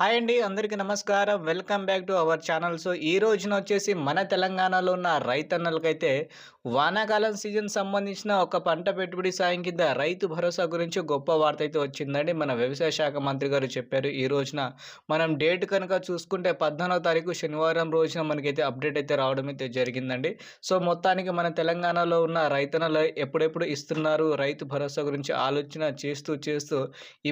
Hi అండి అందరికీ నమస్కారం. Welcome back to our channel. So ఈ రోజున వచ్చేసి మన తెలంగాణలో ఉన్న రైతన్నలకైతే వానాకాలం సీజన్ సంబంధించిన ఒక పంట పెట్టుబడి సాయం కింద రైతు భరోసా గురించి గొప్ప వార్త అయితే వచ్చిందండి. మన వ్యవసాయ శాఖ మంత్రి గారు చెప్పారు ఈ రోజున మనం డేట్ కనుక చూసుకుంటే పద్నాలుగో తారీఖు శనివారం రోజున మనకైతే అప్డేట్ అయితే రావడం అయితే జరిగిందండి. సో మొత్తానికి మన తెలంగాణలో ఉన్న రైతన్నలు ఎప్పుడెప్పుడు ఇస్తున్నారు? రైతు భరోసా గురించి ఆలోచన చేస్తూ చేస్తూ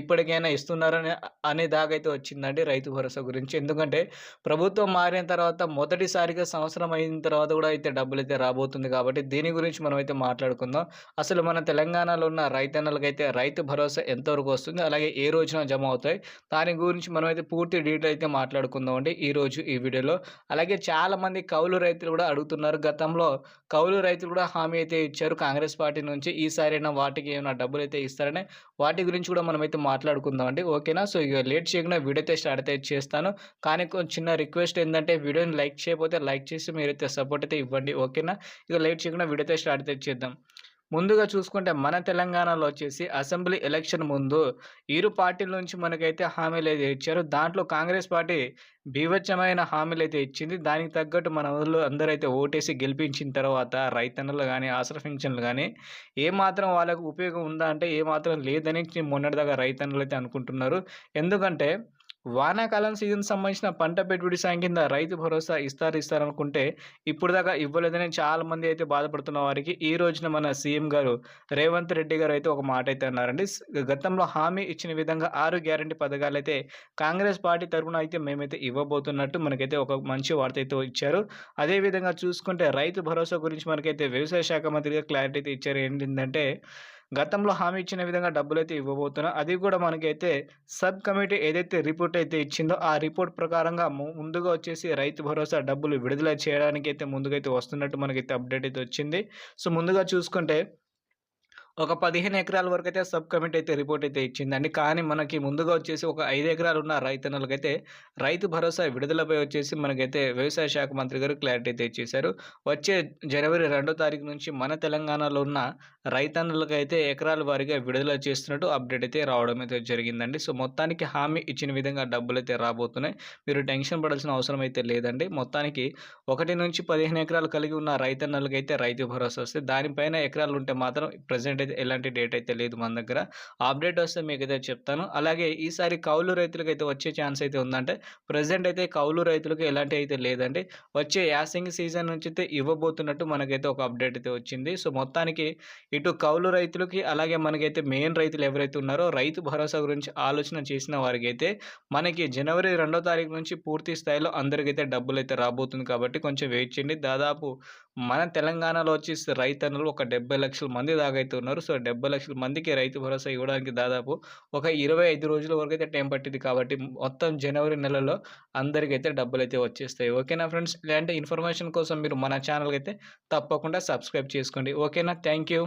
ఇప్పటికైనా ఇస్తున్నారని అనే దాగైతే వచ్చిందండి. అండి రైతు భరోసా గురించి. ఎందుకంటే ప్రభుత్వం మారిన తర్వాత మొదటిసారిగా సంవత్సరం అయిన తర్వాత కూడా అయితే డబ్బులు అయితే రాబోతుంది కాబట్టి దీని గురించి మనం అయితే మాట్లాడుకుందాం. అసలు మన తెలంగాణలో ఉన్న రైతన్నలకైతే రైతు భరోసా ఎంతవరకు వస్తుంది? అలాగే ఏ రోజున జమ అవుతాయి? దాని గురించి మనం అయితే పూర్తి డీటెయిల్ అయితే మాట్లాడుకుందాం అండి ఈరోజు ఈ వీడియోలో. అలాగే చాలామంది కౌలు రైతులు కూడా అడుగుతున్నారు. గతంలో కౌలు రైతులు కూడా హామీ అయితే ఇచ్చారు కాంగ్రెస్ పార్టీ నుంచి. ఈసారైనా వాటికి ఏమైనా డబ్బులు అయితే ఇస్తారని వాటి గురించి కూడా మనం అయితే మాట్లాడుకుందాం అండి. ఓకేనా? సో ఇక లేట్ చేయకుండా వీడియో అయితే స్టార్ట్ అయితే చేస్తాను. కానీ కొంచెం చిన్న రిక్వెస్ట్ ఏంటంటే వీడియోని లైక్ చేయకపోతే లైక్ చేసి మీరైతే సపోర్ట్ అయితే ఇవ్వండి. ఓకేనా? ఇక లేట్ చేయకుండా వీడియో అయితే స్టార్ట్ అయితే చేద్దాం. ముందుగా చూసుకుంటే మన తెలంగాణలో వచ్చేసి అసెంబ్లీ ఎలక్షన్ ముందు ఇరు పార్టీల నుంచి మనకైతే హామీలు అయితే ఇచ్చారు. దాంట్లో కాంగ్రెస్ పార్టీ బీభత్సమైన హామీలు అయితే ఇచ్చింది. దానికి తగ్గట్టు మన ఊళ్ళో అందరైతే ఓటేసి గెలిపించిన తర్వాత రైతన్నలు కానీ ఆసర పింఛన్లు కానీ ఏమాత్రం వాళ్ళకు ఉపయోగం ఉందా అంటే ఏమాత్రం లేదని మొన్నటిదాకా రైతన్నలు అయితే అనుకుంటున్నారు. ఎందుకంటే వానాకాలం సీజన్ సంబంధించిన పంట పెట్టుబడి సాయం కింద రైతు భరోసా ఇస్తారు ఇస్తారనుకుంటే ఇప్పుడు దాకా ఇవ్వలేదని చాలా మంది అయితే బాధపడుతున్న వారికి ఈ రోజున మన సీఎం గారు రేవంత్ రెడ్డి గారు అయితే ఒక మాట అయితే అన్నారండి. గతంలో హామీ ఇచ్చిన విధంగా ఆరు గ్యారంటీ పథకాలు అయితే కాంగ్రెస్ పార్టీ తరఫున అయితే మేమైతే ఇవ్వబోతున్నట్టు మనకైతే ఒక మంచి వార్త అయితే ఇచ్చారు. అదేవిధంగా చూసుకుంటే రైతు భరోసా గురించి మనకైతే వ్యవసాయ శాఖ మంత్రిగా క్లారిటీ అయితే ఇచ్చారు. ఏంటంటే గతంలో హామీ ఇచ్చిన విధంగా డబ్బులు అయితే ఇవ్వబోతున్నా అది కూడా మనకైతే సబ్ కమిటీ ఏదైతే రిపోర్ట్ అయితే ఇచ్చిందో ఆ రిపోర్ట్ ప్రకారంగా ముందుగా వచ్చేసి రైతు భరోసా డబ్బులు విడుదల చేయడానికి అయితే ముందుగా అయితే వస్తున్నట్టు మనకైతే అప్డేట్ అయితే వచ్చింది. సో ముందుగా చూసుకుంటే ఒక పదిహేను ఎకరాల వరకు అయితే సబ్ కమిటీ అయితే రిపోర్ట్ అయితే ఇచ్చిందండి. కానీ మనకి ముందుగా వచ్చేసి ఒక ఐదు ఎకరాలు ఉన్న రైతన్నలకైతే రైతు భరోసా విడుదలపై వచ్చేసి మనకైతే వ్యవసాయ శాఖ మంత్రి గారు క్లారిటీ అయితే ఇచ్చేశారు. వచ్చే జనవరి రెండో తారీఖు నుంచి మన తెలంగాణలో ఉన్న రైతన్నులకైతే ఎకరాల వారీగా విడుదల చేస్తున్నట్టు అప్డేట్ అయితే రావడం అయితే జరిగిందండి. సో మొత్తానికి హామీ ఇచ్చిన విధంగా డబ్బులు అయితే రాబోతున్నాయి. మీరు టెన్షన్ పడాల్సిన అవసరం అయితే లేదండి. మొత్తానికి ఒకటి నుంచి పదిహేను ఎకరాలు కలిగి ఉన్న రైతన్నలకైతే రైతు భరోసా వస్తే దానిపైన ఎకరాలు ఉంటే మాత్రం ప్రజెంట్ అయితే ఎలాంటి డేట్ అయితే లేదు మన దగ్గర. అప్డేట్ వస్తే మీకు అయితే చెప్తాను. అలాగే ఈసారి కౌలు రైతులకు అయితే వచ్చే ఛాన్స్ అయితే ఉందంటే ప్రజెంట్ అయితే కౌలు రైతులకు ఎలాంటి అయితే లేదండి. వచ్చే యాసింగ్ సీజన్ నుంచి అయితే ఇవ్వబోతున్నట్టు మనకైతే ఒక అప్డేట్ అయితే వచ్చింది. సో మొత్తానికి ఇటు కౌలు రైతులకి అలాగే మనకైతే మెయిన్ రైతులు ఎవరైతే ఉన్నారో రైతు భరోసా గురించి ఆలోచన చేసిన వారికి అయితే మనకి జనవరి రెండో తారీఖు నుంచి పూర్తి స్థాయిలో అందరికైతే డబ్బులు అయితే రాబోతుంది కాబట్టి కొంచెం వెయిట్ చేయండి. దాదాపు మన తెలంగాణలో వచ్చేసి రైతన్నులు ఒక డెబ్బై లక్షల మంది దాగైతే ఉన్నారు. సో డెబ్బై లక్షల మందికి రైతు భరోసా ఇవ్వడానికి దాదాపు ఒక ఇరవై ఐదు రోజుల వరకు అయితే టైం పట్టింది కాబట్టి మొత్తం జనవరి నెలలో అందరికైతే డబ్బులు అయితే వచ్చేస్తాయి. ఓకేనా ఫ్రెండ్స్? ఇలాంటి ఇన్ఫర్మేషన్ కోసం మీరు మన ఛానల్కి అయితే తప్పకుండా సబ్స్క్రైబ్ చేసుకోండి. ఓకేనా? Thank you.